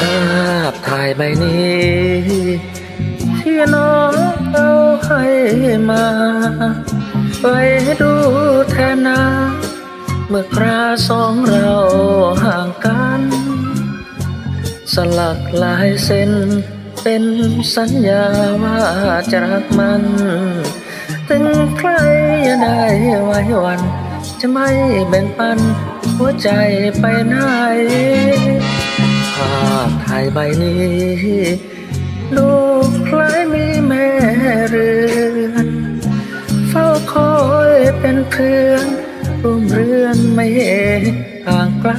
ภาพถ่ายใบนี้ที่น้องเอาให้มาไว้ดู แทนนาเมื่อคราสองเราห่างกัน สลักลายเส้น เป็นสัญญาว่าจะรักมัน ถึงใครจะได้ไว้วัน จะไม่แบ่งปัน หัวใจไปไหนภาพถ่ายใบนี้ ดูคล้ายมีแม่เรือ เป็นเพื่อนร่วมเรือนไม่ห่างไกล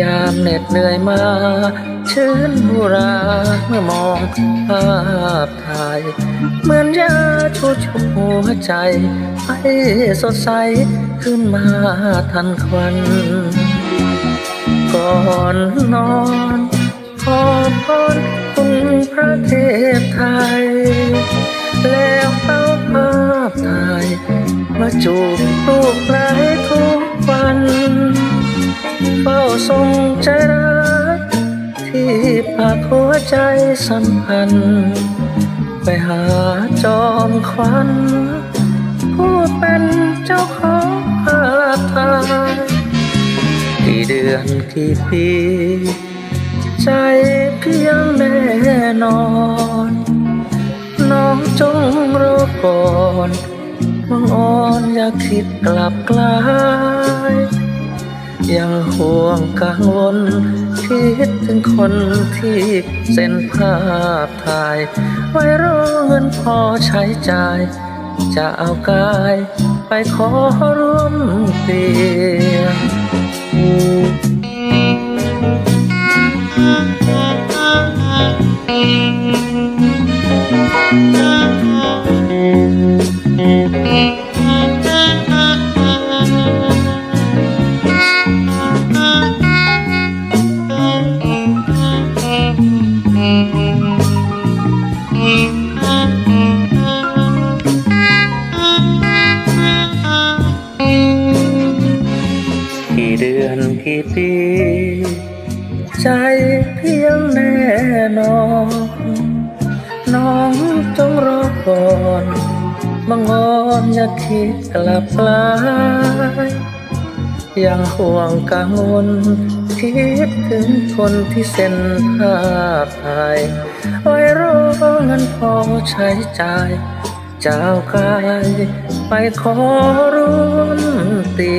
ยามเหน็ดเหนื่อยมาชื่นบุราเมื่อมองภาพถ่าย เหมือนยาชูชูหัวใจ ให้สดใสขึ้นมาทันควัน ก่อนนอนขอพรคุณพระเทพไทย จูบลูกหลายทุกวันเฝ้าทรงใจรัก ที่ปากหัวใจสัมพันธ์ไปหาจอมควันผู้เป็นเจ้าของภาพถ่ายกี่เดือนกี่ปี ใจเพียงแน่นอน น้องจงรอก่อน มังอ่อนอย่าคิดกลับกลายยังห่วงกังวล คิดถึงคนที่เส้นภาพถ่าย ไว้รอเงินพอใช้จ่าย จะเอากายไปขอร่วมเตีย นกี่ปี ใจเพียงแน่นอน น้องจงรอก่อนบางอนอย่าคิดกลับลายยังห่วงกังวลคิดถึงคนที่เซ็นภาพถ่ายไว้รอเงินพอใช้จ่ายเจ้ากายไปขอร่วมเตี